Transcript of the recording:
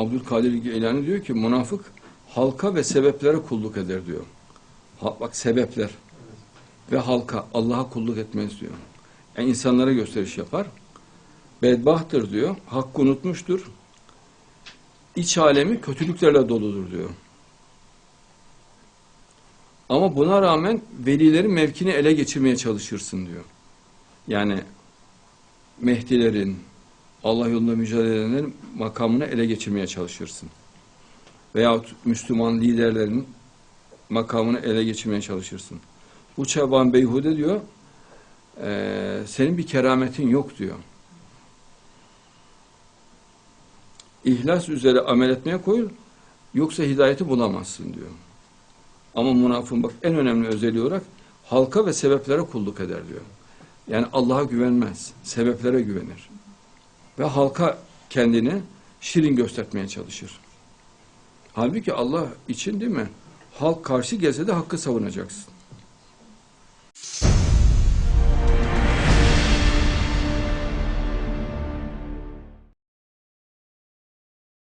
Abdülkadir Geylani diyor ki münafık halka ve sebeplere kulluk eder diyor. Ha, bak sebepler ve halka Allah'a kulluk etmez diyor. Yani insanlara gösteriş yapar. Bedbahtır diyor. Hakkı unutmuştur. İç alemi kötülüklerle doludur diyor. Ama buna rağmen velilerin mevkini ele geçirmeye çalışırsın diyor. Yani Mehdilerin, Allah yolunda mücadele edenlerin makamını ele geçirmeye çalışırsın. Veyahut Müslüman liderlerin makamını ele geçirmeye çalışırsın. Bu çaban beyhude diyor, eee, senin bir kerametin yok diyor. İhlas üzere amel etmeye koyul, yoksa hidayeti bulamazsın diyor. Ama münafığın bak en önemli özelliği olarak halka ve sebeplere kulluk eder diyor. Yani Allah'a güvenmez, sebeplere güvenir. Ve halka kendini şirin göstermeye çalışır. Halbuki Allah için değil mi? Halk karşı gelse de hakkı savunacaksın.